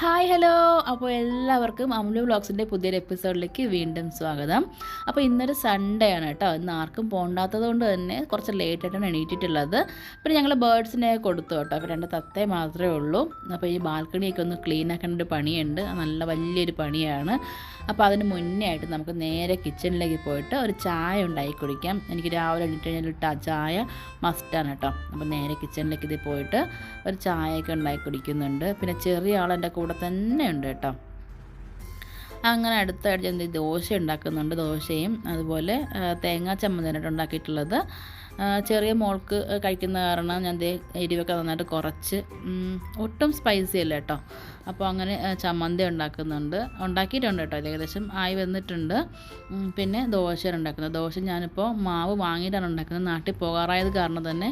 Hi hello അപ്പോൾ എല്ലാവർക്കും അമുലു വ്ളോഗ്സിന്റെ പുതിയൊരു എപ്പിസോഡിലേക്ക് വീണ്ടും സ്വാഗതം. അപ്പോൾ ഇന്നൊരു സൺഡേ ആണ് കേട്ടോ. ഇന്ന് ആർക്കും പോണ്ടാത്തത് കൊണ്ട് തന്നെ കുറച്ച് ലേറ്റ് ആയിട്ടാണ് എണീറ്റിട്ടുള്ളത്. പിന്നെ ഞങ്ങൾ ബേർഡ്സിനെ കൊടുത്തു കേട്ടോ. അപ്പോൾ രണ്ട് തത്തേ മാത്രമേ ഉള്ളൂ. അപ്പോൾ ഈ ബാൽക്കണിയൊക്കെ ഒന്ന് ക്ലീൻ ആക്കേണ്ട ഒരു പണിയുണ്ട് നല്ല വലിയൊരു പണിയാണ്. അപ്പോൾ അതിന് മുന്നേ ആയിട്ട് നമുക്ക് നേരെ കിച്ചണിലേക്ക് പോയിട്ട് ഒരു ചായ ഉണ്ടാക്കി കുടിക്കാം. എനിക്ക് രാവിലെ എണീറ്റ് കഴിഞ്ഞാൽ ഇട്ട ചായ മസ്റ്റാണ് കേട്ടോ. അപ്പോൾ നേരെ കിച്ചണിലേക്ക് ഇത് പോയിട്ട് ഒരു ചായയൊക്കെ ഉണ്ടാക്കി കുടിക്കുന്നുണ്ട്. പിന്നെ ചെറിയ ആളെന്റെ എന്റെ കൂടെ തന്നെ ഉണ്ട് കേട്ടോ. അങ്ങനെ അടുത്തായിട്ട് എന്ത് ദോശ ഉണ്ടാക്കുന്നുണ്ട്. ദോശയും അതുപോലെ തേങ്ങാ ചമ്മന്തിനായിട്ട് ഉണ്ടാക്കിയിട്ടുള്ളത്. ചെറിയ മോൾക്ക് കഴിക്കുന്ന കാരണം ഞാൻ ദേ എരിവൊക്കെ നന്നായിട്ട് കുറച്ച് ഒട്ടും സ്പൈസി അല്ല കേട്ടോ അപ്പോൾ അങ്ങനെ ചമ്മന്തി ഉണ്ടാക്കുന്നുണ്ട്. ഉണ്ടാക്കിയിട്ടുണ്ട് കേട്ടോ ഏകദേശം ആയി വന്നിട്ടുണ്ട്. പിന്നെ ദോശയാണ് ഉണ്ടാക്കുന്നത്. ദോശ ഞാനിപ്പോൾ മാവ് വാങ്ങിയിട്ടാണ് ഉണ്ടാക്കുന്നത്. നാട്ടിൽ പോകാറായത് കാരണം തന്നെ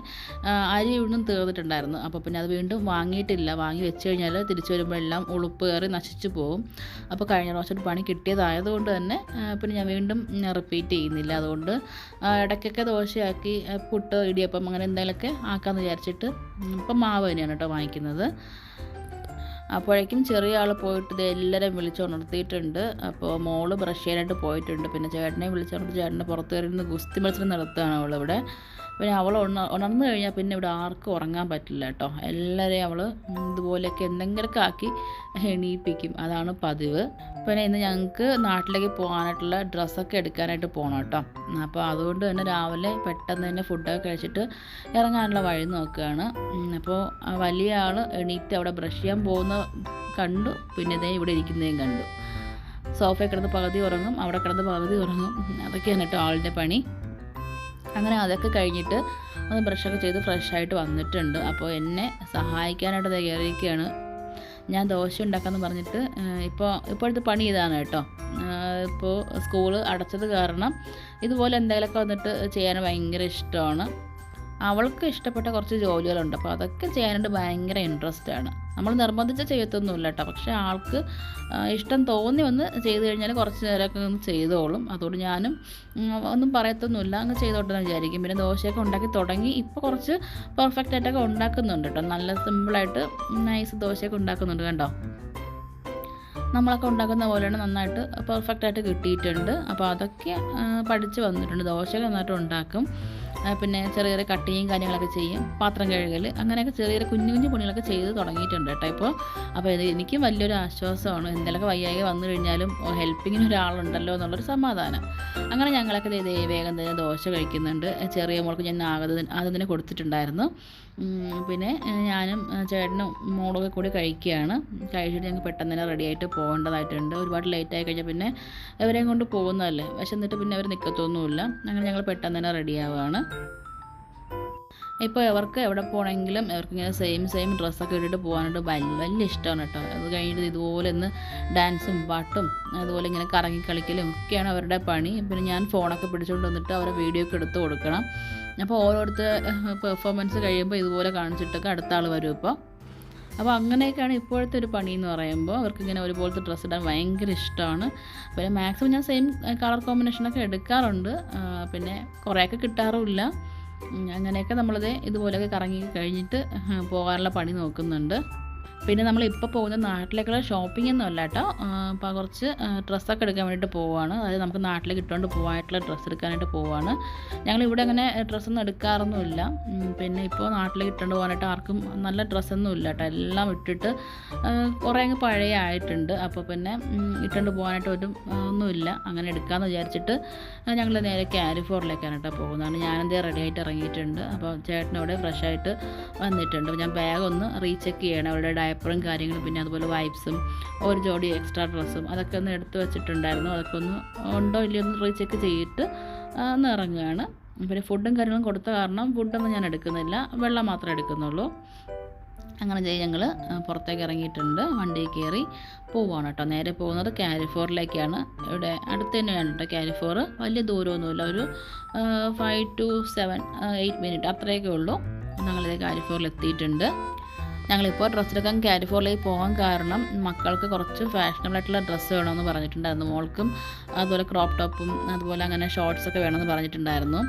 അരി ഇവിടുന്ന് തീർന്നിട്ടുണ്ടായിരുന്നു. അപ്പോൾ പിന്നെ അത് വീണ്ടും വാങ്ങിയിട്ടില്ല. വാങ്ങി വെച്ച് കഴിഞ്ഞാൽ തിരിച്ചു വരുമ്പോൾ എല്ലാം ഉളുപ്പ് കയറി നശിച്ചു പോകും. അപ്പോൾ കഴിഞ്ഞ പ്രാവശ്യം പണി കിട്ടിയതായതുകൊണ്ട് തന്നെ പിന്നെ ഞാൻ വീണ്ടും റിപ്പീറ്റ് ചെയ്യുന്നില്ല. അതുകൊണ്ട് ഇടയ്ക്കൊക്കെ ദോശയാക്കി പുട്ട് ഇടിയപ്പം അങ്ങനെ എന്തെങ്കിലുമൊക്കെ ആക്കാമെന്ന് വിചാരിച്ചിട്ട് ഇപ്പം മാവ് തന്നെയാണ് കേട്ടോ വാങ്ങിക്കുന്നത്. അപ്പോഴേക്കും ചെറിയ ആൾ പോയിട്ട് ഇത് എല്ലാവരെയും വിളിച്ചുണർത്തിയിട്ടുണ്ട്. അപ്പോൾ മോൾ ബ്രഷ് ചെയ്യാനായിട്ട് പോയിട്ടുണ്ട്. പിന്നെ ചേട്ടനെ വിളിച്ചുണർത്തി ചേട്ടനെ പുറത്ത് കയറി ഗുസ്തി മത്സരം നടത്തുകയാണ് അവളിവിടെ. പിന്നെ അവൾ ഉണ ഉണർന്നു കഴിഞ്ഞാൽ പിന്നെ ഇവിടെ ആർക്കും ഉറങ്ങാൻ പറ്റില്ല കേട്ടോ എല്ലാവരെയും അവൾ ഇതുപോലെയൊക്കെ എന്തെങ്കിലുമൊക്കെ ആക്കി എണീപ്പിക്കും. അതാണ് പതിവ്. പിന്നെ ഇന്ന് ഞങ്ങൾക്ക് നാട്ടിലേക്ക് പോകാനായിട്ടുള്ള ഡ്രസ്സൊക്കെ എടുക്കാനായിട്ട് പോകണം കേട്ടോ അപ്പോൾ അതുകൊണ്ട് തന്നെ രാവിലെ പെട്ടെന്ന് തന്നെ ഫുഡൊക്കെ കഴിച്ചിട്ട് ഇറങ്ങാനുള്ള വഴി നോക്കുകയാണ് അപ്പോൾ വലിയ ആൾ എണീറ്റ് അവിടെ ബ്രഷ് ചെയ്യാൻ പോകുന്ന കണ്ടു. പിന്നെ ഇതേ ഇവിടെ ഇരിക്കുന്നതും കണ്ടു. സോഫയിൽ കിടന്ന് പകുതി ഉറങ്ങും അവിടെ കിടന്ന് പകുതി ഉറങ്ങും. അതൊക്കെയാണ് കേട്ടോ ആളുടെ പണി. അങ്ങനെ അതൊക്കെ കഴിഞ്ഞിട്ട് ഒന്ന് ബ്രഷൊക്കെ ചെയ്ത് ഫ്രഷായിട്ട് വന്നിട്ടുണ്ട്. അപ്പോൾ എന്നെ സഹായിക്കാനായിട്ട് തയ്യാറിയിരിക്കുകയാണ് ഞാൻ ദോശ ഉണ്ടാക്കാമെന്ന് പറഞ്ഞിട്ട് ഇപ്പോൾ ഇപ്പോഴത്തെ പണി ഇതാണ് കേട്ടോ. ഇപ്പോൾ സ്കൂൾ അടച്ചത് കാരണം ഇതുപോലെ എന്തെങ്കിലുമൊക്കെ വന്നിട്ട് ചെയ്യാൻ ഭയങ്കര ഇഷ്ടമാണ്. അവൾക്ക് ഇഷ്ടപ്പെട്ട കുറച്ച് ജോലികളുണ്ട്. അപ്പോൾ അതൊക്കെ ചെയ്യാനായിട്ട് ഭയങ്കര ഇൻട്രസ്റ്റ് ആണ്. നമ്മൾ നിർബന്ധിച്ച് ചെയ്യത്തൊന്നുമില്ല കേട്ടോ. പക്ഷേ ആൾക്ക് ഇഷ്ടം തോന്നി ഒന്ന് ചെയ്ത് കഴിഞ്ഞാൽ കുറച്ച് നേരമൊക്കെ ഒന്ന് ചെയ്തോളും. അതുകൊണ്ട് ഞാനും ഒന്നും പറയത്തൊന്നുമില്ല. അങ്ങ് ചെയ്തോട്ടെന്ന് വിചാരിക്കും. പിന്നെ ദോശയൊക്കെ ഉണ്ടാക്കി തുടങ്ങി ഇപ്പോൾ കുറച്ച് പെർഫെക്റ്റ് ആയിട്ടൊക്കെ ഉണ്ടാക്കുന്നുണ്ട് കേട്ടോ. നല്ല സിമ്പിളായിട്ട് നൈസ് ദോശയൊക്കെ ഉണ്ടാക്കുന്നുണ്ട് കണ്ടോ? നമ്മളൊക്കെ ഉണ്ടാക്കുന്ന പോലെയാണ് നന്നായിട്ട് പെർഫെക്റ്റ് ആയിട്ട് കിട്ടിയിട്ടുണ്ട്. അപ്പോൾ അതൊക്കെ പഠിച്ച് വന്നിട്ടുണ്ട്. ദോശയൊക്കെ നന്നായിട്ട് ഉണ്ടാക്കും. പിന്നെ ചെറിയ ചെറിയ കട്ടിയും കാര്യങ്ങളൊക്കെ ചെയ്യും. പാത്രം കഴുകൽ അങ്ങനെയൊക്കെ ചെറിയ ചെറിയ കുഞ്ഞു കുഞ്ഞു പണികളൊക്കെ ചെയ്ത് തുടങ്ങിയിട്ടുണ്ട് കേട്ടോ ഇപ്പോൾ. അപ്പോൾ ഇത് എനിക്കും വലിയൊരു ആശ്വാസമാണ്. എന്തെങ്കിലുമൊക്കെ വയ്യായി വന്നു കഴിഞ്ഞാലും ഹെൽപ്പിങ്ങിന് ഒരാളുണ്ടല്ലോ എന്നുള്ളൊരു സമാധാനം. അങ്ങനെ ഞങ്ങളൊക്കെ വേഗം തന്നെ ദോശ കഴിക്കുന്നുണ്ട്. ചെറിയ മോൾക്ക് ഞാൻ ആകത്തിന് ആദ്യം കൊടുത്തിട്ടുണ്ടായിരുന്നു. പിന്നെ ഞാനും ചേട്ടനും മോളൊക്കെ കൂടി കഴിക്കുകയാണ്. കഴിച്ചിട്ട് ഞങ്ങൾക്ക് പെട്ടെന്ന് തന്നെ റെഡി ആയിട്ട് പോകേണ്ടതായിട്ടുണ്ട്. ഒരുപാട് ലേറ്റ് ആയി കഴിഞ്ഞാൽ പിന്നെ ഇവരെയും കൊണ്ട് പോകുന്നതല്ലേ. പക്ഷെ എന്നിട്ട് പിന്നെ അവർ നിൽക്കത്തൊന്നുമില്ല അങ്ങനെ ഞങ്ങൾ പെട്ടെന്ന് തന്നെ റെഡി ആവുകയാണ്. ഇപ്പോൾ അവർക്ക് എവിടെ പോകണമെങ്കിലും അവർക്ക് ഇങ്ങനെ സെയിം സെയിം ഡ്രസ്സൊക്കെ ഇട്ടിട്ട് പോകാനായിട്ട് വലിയ വലിയ ഇഷ്ടമാണ് കേട്ടോ. അത് കഴിഞ്ഞിട്ട് ഇതുപോലെ ഒന്ന് ഡാൻസും പാട്ടും അതുപോലെ ഇങ്ങനെ കറങ്ങി കളിക്കലും ഒക്കെയാണ് അവരുടെ പണി. പിന്നെ ഞാൻ ഫോണൊക്കെ പിടിച്ചുകൊണ്ട് വന്നിട്ട് അവരെ വീഡിയോ ഒക്കെ എടുത്ത് കൊടുക്കണം. അപ്പോൾ ഓരോരുത്തർ പെർഫോമൻസ് കഴിയുമ്പോൾ ഇതുപോലെ കാണിച്ചിട്ടൊക്കെ അടുത്ത ആൾ വരും ഇപ്പോൾ അപ്പോൾ അങ്ങനെയൊക്കെയാണ് ഇപ്പോഴത്തെ ഒരു പണി എന്ന് പറയുമ്പോൾ അവർക്ക് ഇങ്ങനെ ഒരുപോലത്തെ ഡ്രസ്സ് ഇടാൻ ഭയങ്കര ഇഷ്ടമാണ്. പിന്നെ മാക്സിമം ഞാൻ സെയിം കളർ കോമ്പിനേഷനൊക്കെ എടുക്കാറുണ്ട്. പിന്നെ കുറേയൊക്കെ കിട്ടാറുമില്ല. അങ്ങനെയൊക്കെ നമ്മളത് ഇതുപോലെയൊക്കെ കറങ്ങി കഴിഞ്ഞിട്ട് പോകാനുള്ള പണി നോക്കുന്നുണ്ട്. പിന്നെ നമ്മൾ ഇപ്പോൾ പോകുന്ന നാട്ടിലേക്കുള്ള ഷോപ്പിംഗ് ഒന്നും അല്ല കേട്ടോ അപ്പോൾ കുറച്ച് ഡ്രസ്സൊക്കെ എടുക്കാൻ വേണ്ടിയിട്ട് പോവുകയാണ് അതായത് നമുക്ക് നാട്ടിലേക്ക് ഇട്ടുകൊണ്ട് പോകാനായിട്ടുള്ള ഡ്രസ്സ് എടുക്കാനായിട്ട് പോവുകയാണ് ഞങ്ങൾ ഇവിടെ അങ്ങനെ ഡ്രസ്സൊന്നും എടുക്കാറൊന്നുമില്ല. പിന്നെ ഇപ്പോൾ നാട്ടിലേക്ക് ഇട്ടുകൊണ്ട് പോകാനായിട്ട് ആർക്കും നല്ല ഡ്രസ്സൊന്നും ഇല്ല കേട്ടോ എല്ലാം ഇട്ടിട്ട് കുറേ അങ്ങ് പഴയ ആയിട്ടുണ്ട്. അപ്പോൾ പിന്നെ ഇട്ടുകൊണ്ട് പോകാനായിട്ട് ഒരു ഒന്നുമില്ല. അങ്ങനെ എടുക്കാമെന്ന് വിചാരിച്ചിട്ട് ഞങ്ങൾ നേരെ കാലിഫോറിലേക്കാണ് കേട്ടോ പോകുന്നതാണ് ഞാനെന്തേ റെഡി ആയിട്ട് ഇറങ്ങിയിട്ടുണ്ട്. അപ്പോൾ ചേട്ടനവിടെ ഫ്രഷ് ആയിട്ട് വന്നിട്ടുണ്ട്. ഞാൻ ബാഗ് ഒന്ന് റീചെക്ക് ചെയ്യണം. അവരുടെ ഡയപ്പറും കാര്യങ്ങളും പിന്നെ അതുപോലെ വൈപ്സും ഒരു ജോഡി എക്സ്ട്രാ ഡ്രസ്സും അതൊക്കെ ഒന്ന് എടുത്ത് വെച്ചിട്ടുണ്ടായിരുന്നു. അതൊക്കെ ഒന്ന് ഉണ്ടോ ഇല്ലയോ ഒന്ന് റീചെക്ക് ചെയ്തിട്ട് ഒന്ന് ഇറങ്ങുകയാണ്. പിന്നെ ഫുഡും കാര്യങ്ങളും കൊടുത്ത കാരണം ഫുഡൊന്നും ഞാൻ എടുക്കുന്നില്ല. വെള്ളം മാത്രമേ എടുക്കുന്നുള്ളൂ. അങ്ങനെ ചെയ്ത് ഞങ്ങൾ പുറത്തേക്ക് ഇറങ്ങിയിട്ടുണ്ട്. വണ്ടി കയറി പോവാണ് കേട്ടോ. നേരെ പോകുന്നത് കാലിഫോറിലേക്കാണ് ഇവിടെ അടുത്ത് തന്നെയാണ് കേട്ടോ കാലിഫോർ. വലിയ ദൂരമൊന്നുമില്ല. ഒരു five to seven eight minute അത്രയൊക്കെ ഉള്ളൂ. ഞങ്ങളിത് കാലിഫോറിൽ എത്തിയിട്ടുണ്ട് ഞങ്ങളിപ്പോൾ ഡ്രസ്സ് എടുക്കാൻ കാരിഫോറിലേക്ക് പോകാൻ കാരണം മക്കൾക്ക് കുറച്ച് ഫാഷനബിൾ ആയിട്ടുള്ള ഡ്രസ്സ് വേണമെന്ന് പറഞ്ഞിട്ടുണ്ടായിരുന്നു. മോൾക്കും അതുപോലെ ക്രോപ്പ് ടോപ്പും അതുപോലെ അങ്ങനെ ഷോർട്സ് ഒക്കെ വേണമെന്ന് പറഞ്ഞിട്ടുണ്ടായിരുന്നു.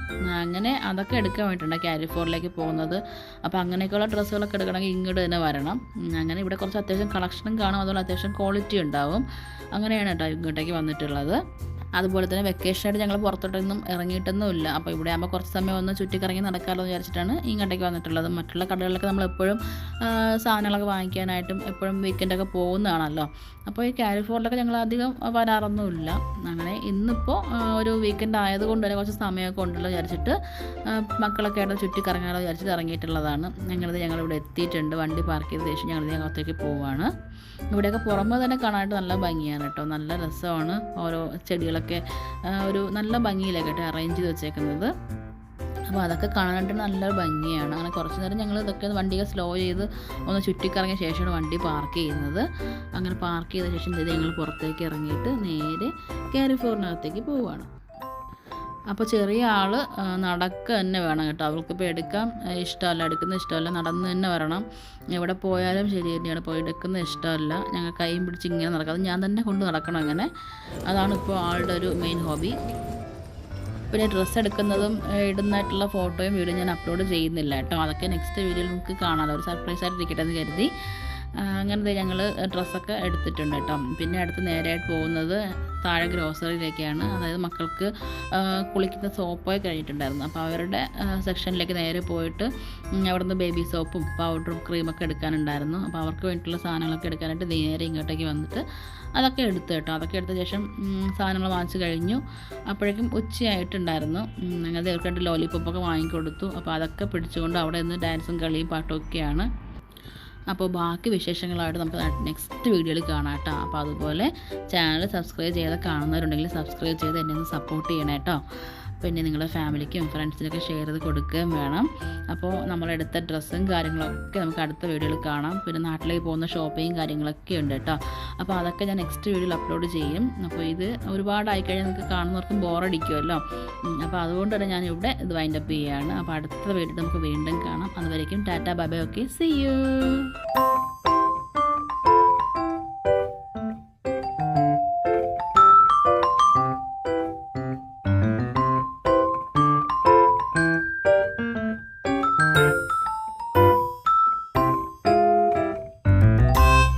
അങ്ങനെ അതൊക്കെ എടുക്കാൻ വേണ്ടിയിട്ടുണ്ട് കാരിഫോറിലേക്ക് പോകുന്നത്. അപ്പോൾ അങ്ങനെയൊക്കെയുള്ള ഡ്രസ്സുകളൊക്കെ എടുക്കണമെങ്കിൽ ഇങ്ങോട്ട് തന്നെ വരണം. അങ്ങനെ ഇവിടെ കുറച്ച് അത്യാവശ്യം കളക്ഷനും കാണും. അതുപോലെ അത്യാവശ്യം ക്വാളിറ്റി ഉണ്ടാവും. അങ്ങനെയാണ് കേട്ടോ ഇങ്ങോട്ടേക്ക് വന്നിട്ടുള്ളത്. അതുപോലെ തന്നെ വെക്കേഷനായിട്ട് ഞങ്ങൾ പുറത്തോട്ടൊന്നും ഇറങ്ങിയിട്ടൊന്നുമില്ല. അപ്പോൾ ഇവിടെ ആകുമ്പോൾ കുറച്ച് സമയം ഒന്ന് ചുറ്റിക്കറങ്ങി നടക്കാമല്ലോ എന്ന് വിചാരിച്ചിട്ടാണ് ഇങ്ങോട്ടേക്ക് വന്നിട്ടുള്ളത്. മറ്റുള്ള കടകളിലൊക്കെ നമ്മൾ എപ്പോഴും സാധനങ്ങളൊക്കെ വാങ്ങിക്കാനായിട്ടും എപ്പോഴും വീക്കെൻഡൊക്കെ പോകുന്നതാണല്ലോ. അപ്പോൾ ഈ കാലിഫോർണിലൊക്കെ ഞങ്ങൾ അധികം വരാറൊന്നുമില്ല. അങ്ങനെ ഇന്നിപ്പോൾ ഒരു വീക്കെൻഡ് ആയതുകൊണ്ട് തന്നെ കുറച്ച് സമയമൊക്കെ ഉണ്ടല്ലോ വിചാരിച്ചിട്ട് മക്കളൊക്കെ ആയിട്ട് ചുറ്റിക്കറങ്ങാമല്ലോ വിചാരിച്ചിട്ട് ഇറങ്ങിയിട്ടുള്ളതാണ്. ഞങ്ങളിത് ഞങ്ങളിവിടെ എത്തിയിട്ടുണ്ട്. വണ്ടി പാർക്ക് ചെയ്ത ശേഷം ഞങ്ങൾ അകത്തേക്ക് പോവുകയാണ് ഇവിടെയൊക്കെ പുറമെ തന്നെ കാണാനായിട്ട് നല്ല ഭംഗിയാണ് കേട്ടോ. നല്ല രസമാണ്. ഓരോ ചെടികളൊക്കെ ആ, ഒരു നല്ല ഭംഗിയിലാണ് കേട്ടോ അറേഞ്ച് ചെയ്ത് വെച്ചേക്കുന്നത്. അപ്പോൾ അതൊക്കെ കാണാനായിട്ട് നല്ല ഭംഗിയാണ്. അങ്ങനെ കുറച്ച് നേരം ഞങ്ങൾ ഇതൊക്കെ വണ്ടിയൊക്കെ സ്ലോ ചെയ്ത് ഒന്ന് ചുറ്റിക്കറങ്ങിയ ശേഷമാണ് വണ്ടി പാർക്ക് ചെയ്യുന്നത്. അങ്ങനെ പാർക്ക് ചെയ്ത ശേഷം ഞങ്ങൾ പുറത്തേക്ക് ഇറങ്ങിയിട്ട് നേരെ കാരിഫോറിനകത്തേക്ക് പോവുകയാണ് അപ്പോൾ ചെറിയ ആൾ നടക്കുക തന്നെ വേണം കേട്ടോ. അവൾക്കിപ്പോൾ എടുക്കാം. ഇഷ്ടമല്ല എടുക്കുന്ന ഇഷ്ടമല്ല നടന്ന് തന്നെ വരണം. എവിടെ പോയാലും ശരി തന്നെയാണ്. പോയി എടുക്കുന്ന ഇഷ്ടമല്ല. ഞങ്ങൾ കൈയും പിടിച്ച് ഇങ്ങനെ നടക്കാം. അത് ഞാൻ തന്നെ കൊണ്ട് നടക്കണം അങ്ങനെ. അതാണ് ഇപ്പോൾ ആളുടെ ഒരു മെയിൻ ഹോബി പിന്നെ ഡ്രസ്സ് എടുക്കുന്നതും ഇടുന്നതായിട്ടുള്ള ഫോട്ടോയും വീഡിയോ ഞാൻ അപ്ലോഡ് ചെയ്യുന്നില്ല കേട്ടോ. അതൊക്കെ നെക്സ്റ്റ് വീഡിയോയിൽ നമുക്ക് കാണാമല്ലോ ഒരു സർപ്രൈസ് ആയിട്ട് ഇരിക്കട്ടെ എന്ന് കരുതി. ആ, അങ്ങനെ ഞങ്ങൾ ഡ്രസ്സൊക്കെ എടുത്തിട്ടുണ്ട് കേട്ടോ. പിന്നെ അടുത്ത് നേരെയായിട്ട് പോകുന്നത് താഴെ ഗ്രോസറിയിലേക്കാണ്. അതായത് മക്കൾക്ക് കുളിക്കുന്ന സോപ്പൊക്കെ കഴിഞ്ഞിട്ടുണ്ടായിരുന്നു. അപ്പോൾ അവരുടെ സെക്ഷനിലേക്ക് നേരെ പോയിട്ട് അവിടുന്ന് ബേബി സോപ്പും പൗഡറും ക്രീമൊക്കെ എടുക്കാനുണ്ടായിരുന്നു. അപ്പോൾ അവർക്ക് വേണ്ടിയിട്ടുള്ള സാധനങ്ങളൊക്കെ എടുക്കാനായിട്ട് നേരെ ഇങ്ങോട്ടേക്ക് വന്നിട്ട് അതൊക്കെ എടുത്തു കേട്ടോ. അതൊക്കെ എടുത്ത ശേഷം സാധനങ്ങൾ വാങ്ങിച്ച് കഴിഞ്ഞു. അപ്പോഴേക്കും ഉച്ചയായിട്ടുണ്ടായിരുന്നു. അങ്ങനെ അവർക്ക് രണ്ട് ലോലിപ്പോപ്പൊക്കെ വാങ്ങിക്കൊടുത്തു. അപ്പോൾ അതൊക്കെ പിടിച്ചുകൊണ്ട് അവിടെ നിന്ന് ഡാൻസും കളിയും പാട്ടും ഒക്കെയാണ് അപ്പോൾ ബാക്കി വിശേഷങ്ങളായിട്ട് നമുക്ക് നെക്സ്റ്റ് വീഡിയോയിൽ കാണാം കേട്ടോ. അപ്പോൾ അതുപോലെ ചാനൽ സബ്സ്ക്രൈബ് ചെയ്ത് കാണുന്നവരുണ്ടെങ്കിൽ സബ്സ്ക്രൈബ് ചെയ്ത് എന്നെ ഒന്ന് സപ്പോർട്ട് ചെയ്യണം കേട്ടോ. പിന്നെ നിങ്ങളുടെ ഫാമിലിക്കും ഫ്രണ്ട്സിനൊക്കെ ഷെയർ ചെയ്ത് കൊടുക്കുകയും വേണം. അപ്പോൾ നമ്മളെടുത്ത ഡ്രസ്സും കാര്യങ്ങളൊക്കെ നമുക്ക് അടുത്ത വീഡിയോയിൽ കാണാം. പിന്നെ നാട്ടിലേക്ക് പോകുന്ന ഷോപ്പിങ്ങും കാര്യങ്ങളൊക്കെ ഉണ്ട് കേട്ടോ. അപ്പോൾ അതൊക്കെ ഞാൻ നെക്സ്റ്റ് വീഡിയോയിൽ അപ്ലോഡ് ചെയ്യും. അപ്പോൾ ഇത് ഒരുപാടായി കഴിഞ്ഞാൽ നിങ്ങൾക്ക് കാണുന്നവർക്കും ബോറടിക്കുമല്ലോ അപ്പോൾ അതുകൊണ്ട് തന്നെ ഞാനിവിടെ ഇവിടെ വൈൻഡ് അപ്പ് ചെയ്യുകയാണ് അപ്പോൾ അടുത്ത വീഡിയോ നമുക്ക് വീണ്ടും കാണാം. അതുവരേക്കും tata bye bye okay. See you